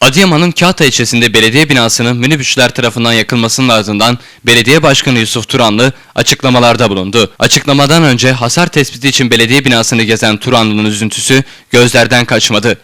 Adıyaman'ın Kahta ilçesinde belediye binasının minibüsçüler tarafından yakılmasının ardından Belediye Başkanı Yusuf Turanlı açıklamalarda bulundu. Açıklamadan önce hasar tespiti için belediye binasını gezen Turanlı'nın üzüntüsü gözlerden kaçmadı.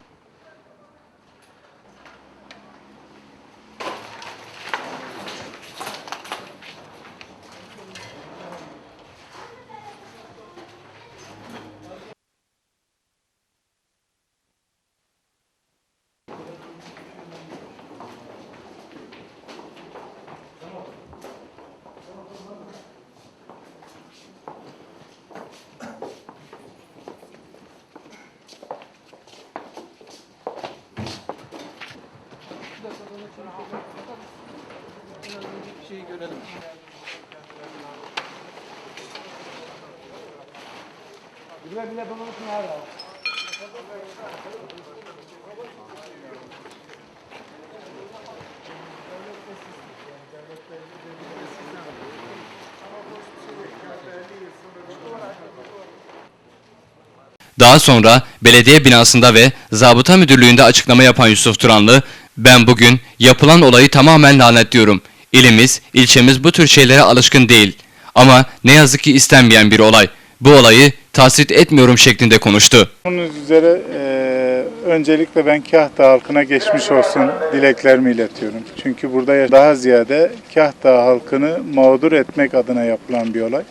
Daha sonra belediye binasında ve zabıta müdürlüğünde açıklama yapan Yusuf Turanlı, ben bugün yapılan olayı tamamen lanetliyorum. İlimiz, ilçemiz bu tür şeylere alışkın değil. Ama ne yazık ki istenmeyen bir olay. Bu olayı tasvip etmiyorum şeklinde konuştu. Bunun üzere e, öncelikle ben Kahta halkına geçmiş olsun dileklerimi iletiyorum. Çünkü burada daha ziyade Kahta halkını mağdur etmek adına yapılan bir olay.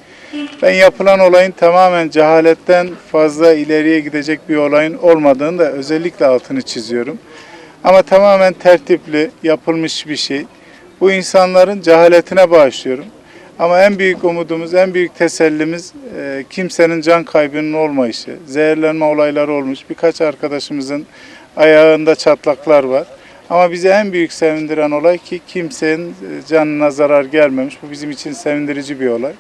Ben yapılan olayın tamamen cehaletten fazla ileriye gidecek bir olayın olmadığını da özellikle altını çiziyorum. Ama tamamen tertipli yapılmış bir şey. Bu insanların cehaletine bağışlıyorum. Ama en büyük umudumuz, en büyük tesellimiz e, kimsenin can kaybının olmayışı. Zehirlenme olayları olmuş. Birkaç arkadaşımızın ayağında çatlaklar var. Ama bizi en büyük sevindiren olay ki kimsenin e, canına zarar gelmemiş. Bu bizim için sevindirici bir olay.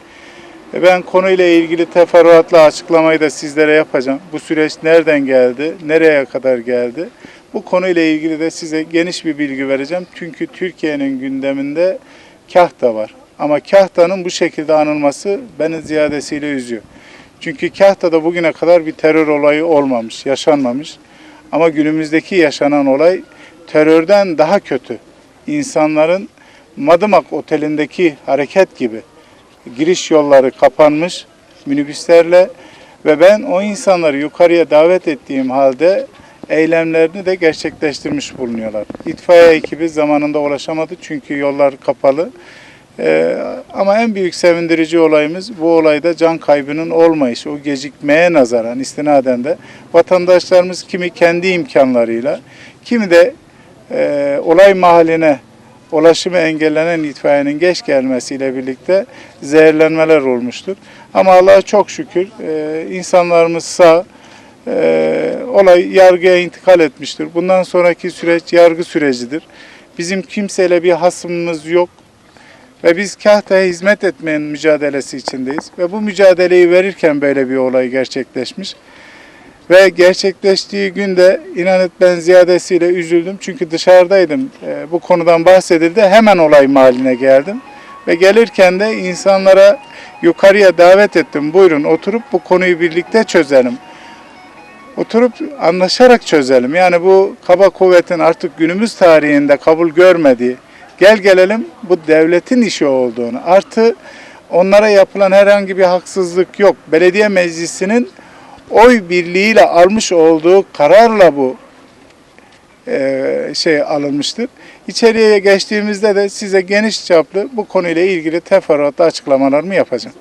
E, Ben konuyla ilgili teferruatlı açıklamayı da sizlere yapacağım. Bu süreç nereden geldi, nereye kadar geldi? Bu konuyla ilgili de size geniş bir bilgi vereceğim. Çünkü Türkiye'nin gündeminde Kahta var. Ama Kahta'nın bu şekilde anılması beni ziyadesiyle üzüyor. Çünkü Kahta'da bugüne kadar bir terör olayı olmamış, yaşanmamış. Ama günümüzdeki yaşanan olay terörden daha kötü. İnsanların Madımak Oteli'ndeki hareket gibi giriş yolları kapanmış minibüslerle ve ben o insanları yukarıya davet ettiğim halde eylemlerini de gerçekleştirmiş bulunuyorlar. İtfaiye ekibi zamanında ulaşamadı çünkü yollar kapalı. Ee, ama en büyük sevindirici olayımız bu olayda can kaybının olmayışı. O gecikmeye nazaran istinaden de vatandaşlarımız kimi kendi imkanlarıyla, kimi de e, olay mahalline ulaşımı engellenen itfaiyenin geç gelmesiyle birlikte zehirlenmeler olmuştur. Ama Allah'a çok şükür e, insanlarımız sağ, e, olay yargıya intikal etmiştir. Bundan sonraki süreç yargı sürecidir. Bizim kimseyle bir hasımımız yok ve biz Kahta'ya hizmet etmenin mücadelesi içindeyiz. Ve bu mücadeleyi verirken böyle bir olay gerçekleşmiş. Ve gerçekleştiği günde inanın ben ziyadesiyle üzüldüm. Çünkü dışarıdaydım. Ee, bu konudan bahsedildi. Hemen olay mahalline geldim. Ve gelirken de insanlara yukarıya davet ettim. Buyurun oturup bu konuyu birlikte çözelim. Oturup anlaşarak çözelim. Yani bu kaba kuvvetin artık günümüz tarihinde kabul görmediği, gel gelelim bu devletin işi olduğunu, artı onlara yapılan herhangi bir haksızlık yok. Belediye meclisinin oy birliğiyle almış olduğu kararla bu e, şey alınmıştır. İçeriye geçtiğimizde de size geniş çaplı bu konuyla ilgili teferruatlı açıklamalarımı yapacağım.